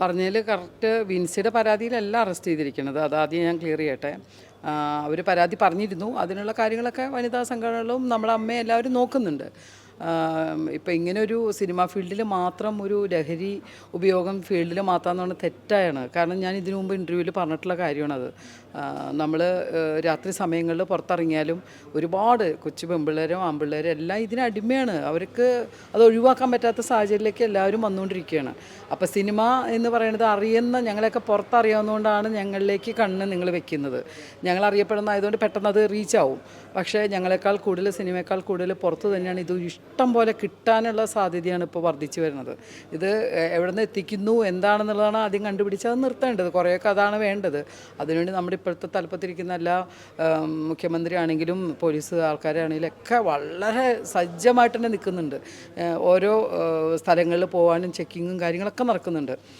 പറഞ്ഞതിൽ correct വിൻസിയുടെ പരാതിയിലല്ല arrest ചെയ്തിരിക്കുന്നത്. അത് ആദ്യം ഞാൻ ക്ലിയർ ചെയ്യട്ടെ. അവർ പരാതി പറഞ്ഞിരുന്നു. അതിനുള്ള കാര്യങ്ങളൊക്കെ വനിതാ സംഘടനകളും നമ്മളെ അമ്മയെല്ലാവരും നോക്കുന്നുണ്ട്. ഇപ്പം ഇങ്ങനെ ഒരു സിനിമാ ഫീൽഡിൽ മാത്രം ഒരു ലഹരി ഉപയോഗം ഫീൽഡിൽ മാത്രം എന്ന് തെറ്റായാണ്. കാരണം ഞാൻ ഇതിനു മുമ്പ് ഇന്റർവ്യൂവിൽ പറഞ്ഞിട്ടുള്ള കാര്യമാണത്. നമ്മൾ രാത്രി സമയങ്ങളിൽ പുറത്തിറങ്ങിയാലും ഒരുപാട് കൊച്ചു പെമ്പിള്ളേരും ആമ്പിള്ളേരും എല്ലാം ഇതിന് അടിമയാണ്. അവർക്ക് അത് ഒഴിവാക്കാൻ പറ്റാത്ത സാഹചര്യത്തിലേക്ക് എല്ലാവരും വന്നുകൊണ്ടിരിക്കുകയാണ്. അപ്പോൾ സിനിമ എന്ന് പറയുന്നത് അറിയുന്ന ഞങ്ങളെയൊക്കെ പുറത്തറിയാവുന്നതുകൊണ്ടാണ് ഞങ്ങളിലേക്ക് കണ്ണ് നിങ്ങൾ വെക്കുന്നത്. ഞങ്ങൾ അറിയപ്പെടുന്ന ആയതുകൊണ്ട് പെട്ടെന്ന് അത് റീച്ച് ആവും. പക്ഷേ ഞങ്ങളെക്കാൾ കൂടുതൽ സിനിമയേക്കാൾ കൂടുതൽ പുറത്ത് തന്നെയാണ് ഇത് ഇഷ്ടം പോലെ കിട്ടാനുള്ള സാധ്യതയാണ് ഇപ്പോൾ വർദ്ധിച്ചു വരുന്നത്. ഇത് എവിടെ നിന്ന് എത്തിക്കുന്നു എന്താണെന്നുള്ളതാണ് ആദ്യം കണ്ടുപിടിച്ച് അത് നിർത്തേണ്ടത്. കുറേയൊക്കെ അതാണ് വേണ്ടത്. അതിനുവേണ്ടി നമ്മുടെ ഇപ്പോഴത്തെ തലപ്പത്തിരിക്കുന്ന എല്ലാ മുഖ്യമന്ത്രി ആണെങ്കിലും പോലീസ് ആൾക്കാരാണെങ്കിലും ഒക്കെ വളരെ സജ്ജമായിട്ട് തന്നെ നിൽക്കുന്നുണ്ട്. ഓരോ സ്ഥലങ്ങളിൽ പോകാനും ചെക്കിങ്ങും കാര്യങ്ങളൊക്കെ നടക്കുന്നുണ്ട്.